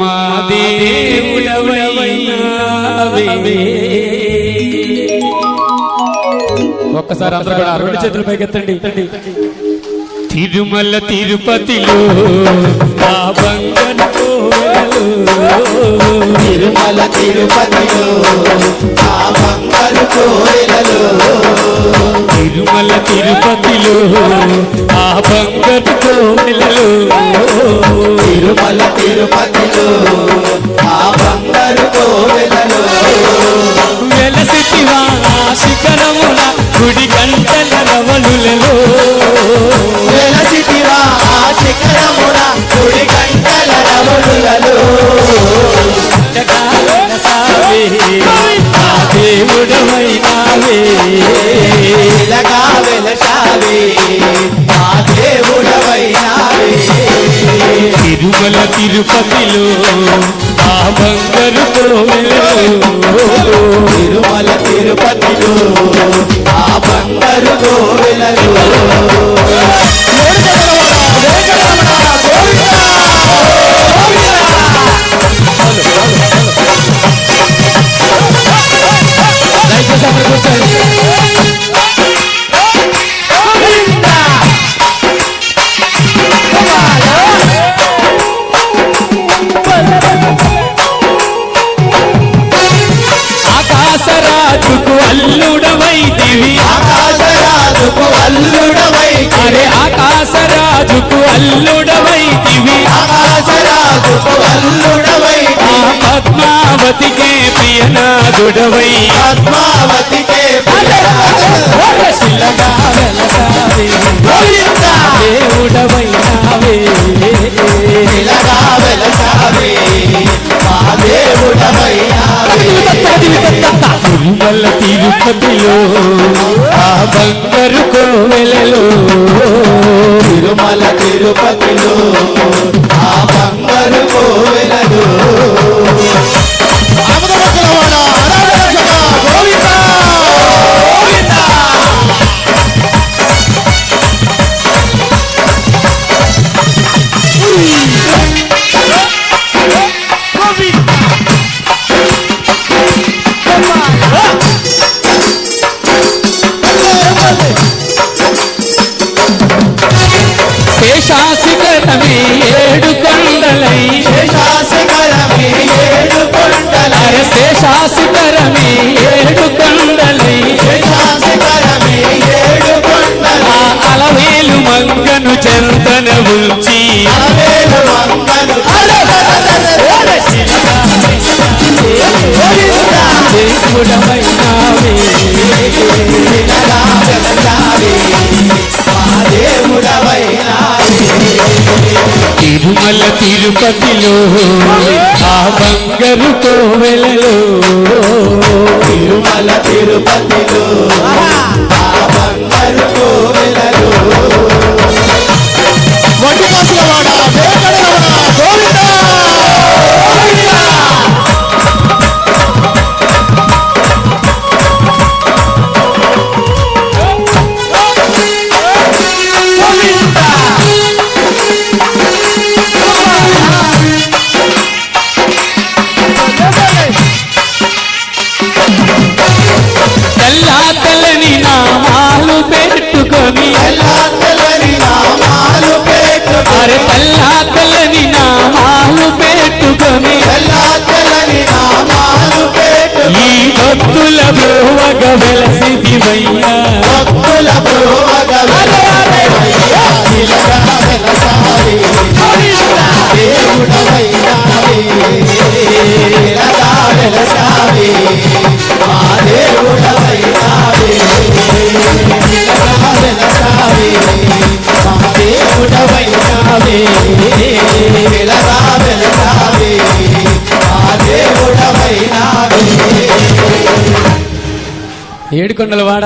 మా దేవుడవైనావే ఒక్కసారి అందరూ కూడా రెండు చేతులు పైకెత్తండి. తిరుమల తిరుపతిలో ఆ తిరుమల తిరుపతిలో ఆ బంగారు కోయిలలో తిరుమల తిరుపతిలో బంగారు కోవెలలో తిరుమల తిరుపతిలో ఆ బంగారు కోయిలలో వెలసితివా ఆ శిఖరమున గుడి గంటల రవలులలో వెలసితివా ఆ శిఖరమున గుడి గంటల రవలులలో అంతగా తిరుమల తిరుపతిలో ఆ బంగారు కోవెలలో తిరుమల తిరుపతిలో. ఆకాశరాజుకు అల్లుడవైతివి. ఆకాశరాజుకు అల్లుడవై ఆ పద్మావతికే ప్రియనాథుడవై. పద్మావతికే శిలగా మా దేవుడవైనావే. తిరుమల తిరుపతిలో. ఆ బంగారు కోవెలలో తిరుమల తిరుపతిలో ఆ బంగారు కోవెలలో. शास करमी తిరుపతిలో ఆ బంగారు కోవెలలో. ఏడుకొండలవాడ.